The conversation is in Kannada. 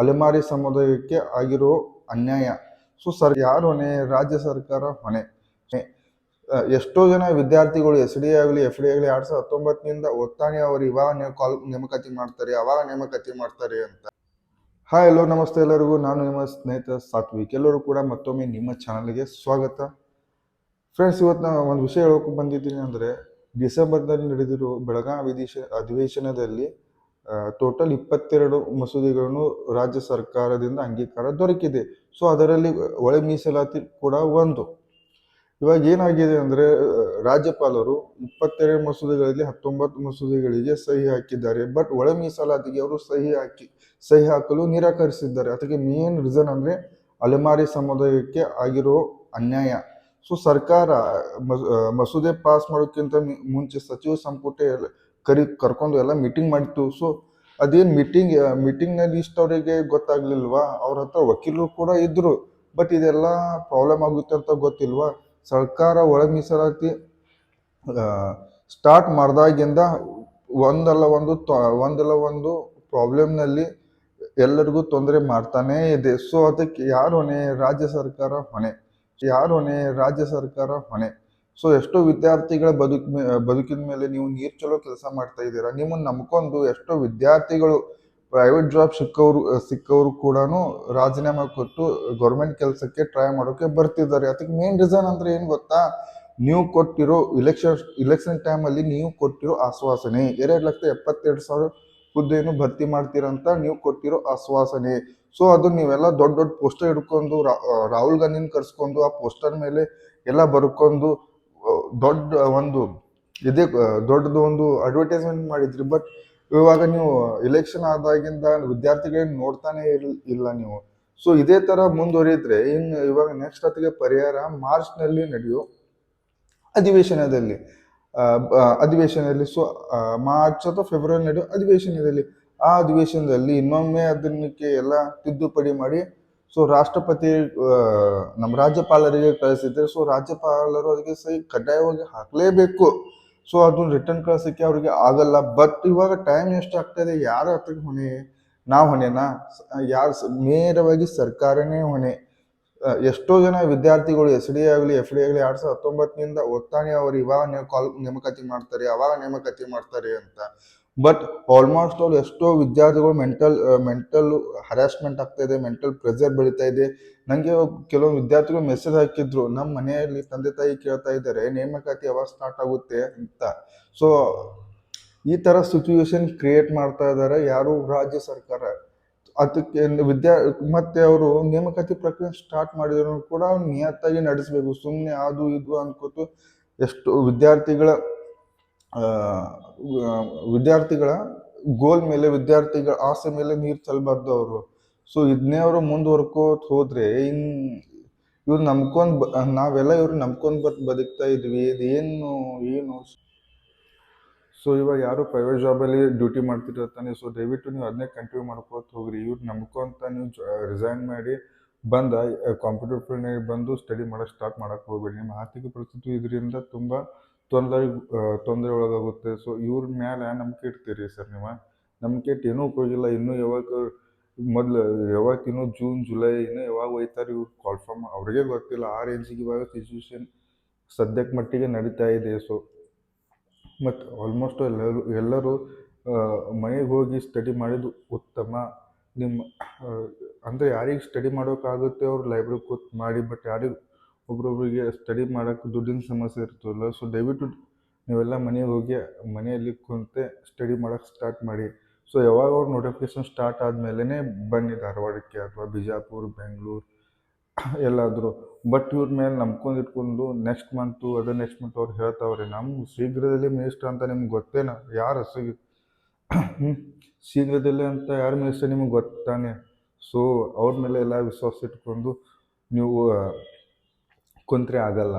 ಅಲೆಮಾರಿ ಸಮುದಾಯಕ್ಕೆ ಆಗಿರೋ ಅನ್ಯಾಯ. ಸೊ, ಸರ್, ಯಾರು ಹೊಣೆ? ರಾಜ್ಯ ಸರ್ಕಾರ ಹೊಣೆ. ಎಷ್ಟೋ ಜನ ವಿದ್ಯಾರ್ಥಿಗಳು ಎಸ್ ಡಿ ಆಗಲಿ, ಎಫ್ ಡಿ ಆಗಲಿ ಎರಡ್ ಸಾವಿರದ ಹತ್ತೊಂಬತ್ತನಿಂದ ಒತ್ತಾನೆ ಅವರು ಇವಾಗ ನೇ- ಕಾಲ್ ನೇಮಕಾತಿ ಮಾಡ್ತಾರೆ ಅವಾಗ ನೇಮಕಾತಿ ಮಾಡ್ತಾರೆ ಅಂತ. ಹಾಯ್, ಎಲ್ಲೋ ನಮಸ್ತೆ ಎಲ್ಲರಿಗೂ. ನಾನು ನಿಮ್ಮ ಸ್ನೇಹಿತ ಸಾತ್ವಿಕ್. ಎಲ್ಲರೂ ಕೂಡ ಮತ್ತೊಮ್ಮೆ ನಿಮ್ಮ ಚಾನಲ್ಗೆ ಸ್ವಾಗತ. ಫ್ರೆಂಡ್ಸ್, ಇವತ್ತು ನಾನು ಒಂದು ವಿಷಯ ಹೇಳೋಕೆ ಬಂದಿದ್ದೀನಿ ಅಂದರೆ, ಡಿಸೆಂಬರ್ನಲ್ಲಿ ನಡೆದಿರೋ ಬೆಳಗಾವಿ ಅಧಿವೇಶನದಲ್ಲಿ ಟೋಟಲ್ ಇಪ್ಪತ್ತೆರಡು ಮಸೂದೆಗಳನ್ನು ರಾಜ್ಯ ಸರ್ಕಾರದಿಂದ ಅಂಗೀಕಾರ ದೊರಕಿದೆ. ಸೊ ಅದರಲ್ಲಿ ಒಳ ಮೀಸಲಾತಿ ಕೂಡ ಒಂದು. ಇವಾಗ ಏನಾಗಿದೆ ಅಂದರೆ, ರಾಜ್ಯಪಾಲರು ಇಪ್ಪತ್ತೆರಡು ಮಸೂದೆಗಳಲ್ಲಿ ಹತ್ತೊಂಬತ್ತು ಮಸೂದೆಗಳಿಗೆ ಸಹಿ ಹಾಕಿದ್ದಾರೆ. ಬಟ್ ಒಳ ಮೀಸಲಾತಿಗೆ ಅವರು ಸಹಿ ಹಾಕಿ, ಸಹಿ ಹಾಕಲು ನಿರಾಕರಿಸಿದ್ದಾರೆ. ಅದಕ್ಕೆ ಮೇನ್ ರೀಸನ್ ಅಂದರೆ ಅಲೆಮಾರಿ ಸಮುದಾಯಕ್ಕೆ ಆಗಿರೋ ಅನ್ಯಾಯ. ಸೊ ಸರ್ಕಾರ ಮಸ್- ಮಸೂದೆ ಪಾಸ್ ಮಾಡೋಕ್ಕಿಂತ ಮುಂಚೆ ಸಚಿವ ಸಂಪುಟ ಕರಿ, ಕರ್ಕೊಂಡು ಎಲ್ಲ ಮೀಟಿಂಗ್ ಮಾಡಿತ್ತು. ಸೊ ಅದೇನು ಮೀಟಿಂಗ್ ಮೀಟಿಂಗ್ನಲ್ಲಿ ಇಷ್ಟು ಅವರಿಗೆ ಗೊತ್ತಾಗ್ಲಿಲ್ವಾ? ಅವ್ರ ಹತ್ರ ವಕೀಲರು ಕೂಡ ಇದ್ದರು ಬಟ್ ಇದೆಲ್ಲ ಪ್ರಾಬ್ಲಮ್ ಆಗುತ್ತೆ ಅಂತ ಗೊತ್ತಿಲ್ವಾ? ಸರ್ಕಾರ ಒಳ ಮೀಸಲಾತಿ ಸ್ಟಾರ್ಟ್ ಮಾಡಿದಾಗಿಂದ ಒಂದಲ್ಲ ಒಂದು ಒಂದಲ್ಲ ಒಂದು ಪ್ರಾಬ್ಲಮ್ನಲ್ಲಿ ಎಲ್ಲರಿಗೂ ತೊಂದರೆ ಮಾಡ್ತಾನೇ ಇದೆ. ಸೊ ಅದಕ್ಕೆ ಯಾರು ಹೊಣೆ? ರಾಜ್ಯ ಸರ್ಕಾರ ಹೊಣೆ. ಯಾರು ಹೊಣೆ? ರಾಜ್ಯ ಸರ್ಕಾರ ಹೊಣೆ. ಸೊ ಎಷ್ಟೋ ವಿದ್ಯಾರ್ಥಿಗಳ ಬದುಕ ಬದುಕಿನ ಮೇಲೆ ನೀವು ನೀರು ಚಲೋ ಕೆಲಸ ಮಾಡ್ತಾ ಇದ್ದೀರಾ? ನಿಮ್ಮನ್ನ ನಂಬ್ಕೊಂಡು ಎಷ್ಟೋ ವಿದ್ಯಾರ್ಥಿಗಳು ಪ್ರೈವೇಟ್ ಜಾಬ್ ಸಿಕ್ಕವರು ಸಿಕ್ಕವರು ಕೂಡ ರಾಜೀನಾಮೆ ಕೊಟ್ಟು ಗೌರ್ಮೆಂಟ್ ಕೆಲಸಕ್ಕೆ ಟ್ರೈ ಮಾಡೋಕೆ ಬರ್ತಿದ್ದಾರೆ. ಅದಕ್ಕೆ ಮೇನ್ ರೀಸನ್ ಅಂದ್ರೆ ಏನು ಗೊತ್ತಾ? ನೀವು ಕೊಟ್ಟಿರೋ ಇಲೆಕ್ಷನ್ ಇಲೆಕ್ಷನ್ ಟೈಮಲ್ಲಿ ನೀವು ಕೊಟ್ಟಿರೋ ಆಶ್ವಾಸನೆ ಎರಡು ಲಕ್ಷ ಎಪ್ಪತ್ತೆರಡು ಸಾವಿರ ಹುದ್ದೆಯನ್ನು ಭರ್ತಿ ಮಾಡ್ತೀರಂತ ನೀವು ಕೊಟ್ಟಿರೋ ಆಶ್ವಾಸನೆ ಸೊ ಅದು ನೀವೆಲ್ಲ ದೊಡ್ಡ ದೊಡ್ಡ ಪೋಸ್ಟರ್ ಹಿಡ್ಕೊಂಡು ರಾಹುಲ್ ಗಾಂಧಿನ ಕರ್ಸ್ಕೊಂಡು ಆ ಪೋಸ್ಟರ್ ಮೇಲೆ ಎಲ್ಲ ಬರ್ಕೊಂಡು ದೊಡ್ಡ ಒಂದು ಇದೇ ದೊಡ್ಡದು ಒಂದು ಅಡ್ವರ್ಟೈಸ್ಮೆಂಟ್ ಮಾಡಿದ್ರಿ ಬಟ್ ಇವಾಗ ನೀವು ಇಲೆಕ್ಷನ್ ಆದಾಗಿಂದ ವಿದ್ಯಾರ್ಥಿಗಳನ್ನ ನೋಡ್ತಾನೆ ಇರ್, ಇಲ್ಲ ನೀವು. ಸೊ ಇದೇ ತರ ಮುಂದುವರಿದ್ರೆ, ಇನ್ನು ಇವಾಗ ನೆಕ್ಸ್ಟ್ ಹೊತ್ತಿಗೆ ಪರಿಹಾರ ಮಾರ್ಚ್ನಲ್ಲಿ ನಡೆಯೋ ಅಧಿವೇಶನದಲ್ಲಿ ಅಧಿವೇಶನದಲ್ಲಿ ಸೊ ಮಾರ್ಚ್ ಅಥವಾ ಫೆಬ್ರವರಿ ನಡೆಯೋ ಅಧಿವೇಶನದಲ್ಲಿ, ಆ ಅಧಿವೇಶನದಲ್ಲಿ ಇನ್ನೊಮ್ಮೆ ಅದನ್ನಕ್ಕೆ ಎಲ್ಲ ತಿದ್ದುಪಡಿ ಮಾಡಿ ಸೊ ರಾಷ್ಟ್ರಪತಿ ನಮ್ಮ ರಾಜ್ಯಪಾಲರಿಗೆ ಕಳಿಸಿದ್ರೆ ಸೊ ರಾಜ್ಯಪಾಲರು ಅದಕ್ಕೆ ಸಹಿ ಕಡ್ಡಾಯವಾಗಿ ಹಾಕಲೇಬೇಕು. ಸೊ ಅದನ್ನ ರಿಟರ್ನ್ ಕಳ್ಸಕ್ಕೆ ಅವ್ರಿಗೆ ಆಗಲ್ಲ. ಬಟ್ ಇವಾಗ ಟೈಮ್ ಎಷ್ಟು ಆಗ್ತದೆ ಯಾರ ಹತ್ರಕ್ಕೆ ಹೊಣೆ? ನಾವು ಹೊಣೆನಾ? ಯಾರು ನೇರವಾಗಿ ಸರ್ಕಾರನೇ ಹೊಣೆ. ಎಷ್ಟೋ ಜನ ವಿದ್ಯಾರ್ಥಿಗಳು ಎಸ್ ಡಿ ಆಗಲಿ, ಎಫ್ ಡಿ ಆಗಲಿ, ಎರಡ್ ಸಾವಿರದ ಹತ್ತೊಂಬತ್ತನಿಂದ ಒತ್ತಾನೆ ಅವ್ರು ಇವಾಗ ಕಾಲ್, ನೇಮಕಾತಿ ಮಾಡ್ತಾರೆ, ಅವಾಗ ನೇಮಕಾತಿ ಮಾಡ್ತಾರೆ ಅಂತ. ಬಟ್ ಆಲ್ಮೋಸ್ಟ್ ಆಲ್ ಎಷ್ಟೋ ವಿದ್ಯಾರ್ಥಿಗಳು ಮೆಂಟಲ್ ಮೆಂಟಲ್ ಹರಾಸ್ಮೆಂಟ್ ಆಗ್ತಾ ಇದೆ ಮೆಂಟಲ್ ಪ್ರೆಷರ್ ಬೆಳೀತಾ ಇದೆ. ನನಗೆ ಕೆಲವು ವಿದ್ಯಾರ್ಥಿಗಳು ಮೆಸೇಜ್ ಹಾಕಿದ್ರು ನಮ್ಮ ಮನೆಯಲ್ಲಿ ತಂದೆ ತಾಯಿ ಕೇಳ್ತಾ ಇದ್ದಾರೆ, ನೇಮಕಾತಿ ಯಾವಾಗ ಸ್ಟಾರ್ಟ್ ಆಗುತ್ತೆ? ಅಂತ. ಸೊ ಈ ತರ ಸಿಚುವೇಶನ್ ಕ್ರಿಯೇಟ್ ಮಾಡ್ತಾ ಇದ್ದಾರೆ ಯಾರು? ರಾಜ್ಯ ಸರ್ಕಾರ. ಅದಕ್ಕೆ ವಿದ್ಯಾ, ಮತ್ತೆ ಅವರು ನೇಮಕಾತಿ ಪ್ರಕ್ರಿಯೆ ಸ್ಟಾರ್ಟ್ ಮಾಡಿದ್ರು ಕೂಡ ನಿಯತ್ತಾಗಿ ನಡೆಸಬೇಕು. ಸುಮ್ಮನೆ ಅದು, ಇದು ಅನ್ಕೋತು ಎಷ್ಟು ವಿದ್ಯಾರ್ಥಿಗಳ ವಿದ್ಯಾರ್ಥಿಗಳ ಗೋಲ್ ಮೇಲೆ, ವಿದ್ಯಾರ್ಥಿಗಳ ಆಸೆ ಮೇಲೆ ನೀರು ಚೆಲ್ಲಬಾರ್ದು ಅವರು. ಸೊ ಇದನ್ನೇ ಅವರು ಮುಂದುವರ್ಕೋತ್ ಹೋದ್ರೆ ಇನ್ ಇವ್ರು ನಂಬ್ಕೊಂಡ್ ನಾವೆಲ್ಲ ಇವ್ರು ನಂಬ್ಕೊಂಡ್ ಬದ್, ಬದುಕ್ತಾ ಇದ್ವಿ. ಇದೇನು ಏನು ಸೊ ಇವಾಗ ಯಾರು ಪ್ರೈವೇಟ್ ಜಾಬಲ್ಲಿ ಡ್ಯೂಟಿ ಮಾಡ್ತಿರ್ತಾನೆ ಸೊ ದಯವಿಟ್ಟು ನೀವು ಅದನ್ನೇ ಕಂಟಿನ್ಯೂ ಮಾಡ್ಕೋತ ಹೋಗ್ರಿ. ಇವ್ರು ನಂಬ್ಕೊಂತ ನೀವು ರಿಸೈನ್ ಮಾಡಿ. ಬಂದ ಕಾಂಪ್ಯೂಟರ್ ಫೀಲ್ಡ್ನಾಗ ಬಂದು ಸ್ಟಡಿ ಮಾಡೋಕ್ಕೆ ಸ್ಟಾರ್ಟ್ ಮಾಡೋಕ್ಕೆ ಹೋಗ್ಬೇಡಿ. ನಿಮ್ಮ ಆರ್ಥಿಕ ಪರಿಸ್ಥಿತಿ ಇದರಿಂದ ತುಂಬ ತೊಂದರೆ ತೊಂದರೆ ಒಳಗಾಗುತ್ತೆ. ಸೊ ಇವ್ರ ಮೇಲೆ ನಂಬಿಕೆ ಇಡ್ತೀರಿ ಸರ್ ನೀವು? ನಂಬಿಕೆ ಇಟ್ಟು ಏನೂ ಉಪಯೋಗ ಇಲ್ಲ ಇನ್ನೂ ಯಾವಾಗ ಮೊದಲು, ಯಾವಾಗ ಇನ್ನೂ ಜೂನ್ ಜುಲೈ ಇನ್ನೂ ಯಾವಾಗ ಒಯ್ತಾರೆ ಇವ್ರು? ಕಾಲ್ಫಾರ್ಮ್ ಅವ್ರಿಗೆ ಗೊತ್ತಿಲ್ಲ. ಆ ರೇಂಜಿಗೆ ಇವಾಗ ಸಿಚುವೇಶನ್ ಸದ್ಯಕ್ಕೆ ಮಟ್ಟಿಗೆ ನಡೀತಾ ಇದೆ. ಸೊ ಮತ್ತು ಆಲ್ಮೋಸ್ಟ್ ಎಲ್ಲರೂ ಎಲ್ಲರೂ ಮನೆಗೆ ಹೋಗಿ ಸ್ಟಡಿ ಮಾಡಿದ್ದು ಉತ್ತಮ. ನಿಮ್ಮ ಅಂದರೆ ಯಾರಿಗೆ ಸ್ಟಡಿ ಮಾಡೋಕ್ಕಾಗುತ್ತೆ ಅವ್ರು ಲೈಬ್ರರಿ ಕೂತ್ ಮಾಡಿ ಬಟ್ ಯಾರಿಗೆ ಒಬ್ರೊಬ್ರಿಗೆ ಸ್ಟಡಿ ಮಾಡೋಕ್ಕೆ ದುಡ್ಡಿನ ಸಮಸ್ಯೆ ಇರ್ತದಲ್ಲ ಸೊ ದಯವಿಟ್ಟು ನೀವೆಲ್ಲ ಮನೆಗೆ ಹೋಗಿ ಮನೆಯಲ್ಲಿ ಕುಂತೆ ಸ್ಟಡಿ ಮಾಡೋಕ್ಕೆ ಸ್ಟಾರ್ಟ್ ಮಾಡಿ. ಸೊ ಯಾವಾಗ ಅವ್ರ ನೋಟಿಫಿಕೇಶನ್ ಸ್ಟಾರ್ಟ್ ಆದಮೇಲೆ ಬನ್ನಿ ಧಾರವಾಡಕ್ಕೆ ಅಥವಾ ಬಿಜಾಪುರ, ಬೆಂಗಳೂರು, ಎಲ್ಲಾದರೂ. ಬಟ್ ಇವ್ರ ಮೇಲೆ ನಂಬ್ಕೊಂಡು ಇಟ್ಕೊಂಡು ನೆಕ್ಸ್ಟ್ ಮಂತು ಅದೇ ನೆಕ್ಸ್ಟ್ ಮಂತ್ ಅವ್ರು ಹೇಳ್ತಾವ್ರೆ ನಮ್ಮ ಶೀಘ್ರದಲ್ಲೇ ಮಿನಿಸ್ಟರ್ ಅಂತ ನಿಮ್ಗೆ ಗೊತ್ತೇನ? ಯಾರು ಹಸಿಗೆ? ಶೀಘ್ರದಲ್ಲೇ ಅಂತ ಯಾರು ಮಿನಿಸ್ಟರ್ ನಿಮಗೆ ಗೊತ್ತಾನೆ? ಸೊ ಅವ್ರ ಮೇಲೆ ಎಲ್ಲ ವಿಶ್ವಾಸ ಇಟ್ಕೊಂಡು ನೀವು ಕುಂತ್ರೆ ಆಗಲ್ಲ.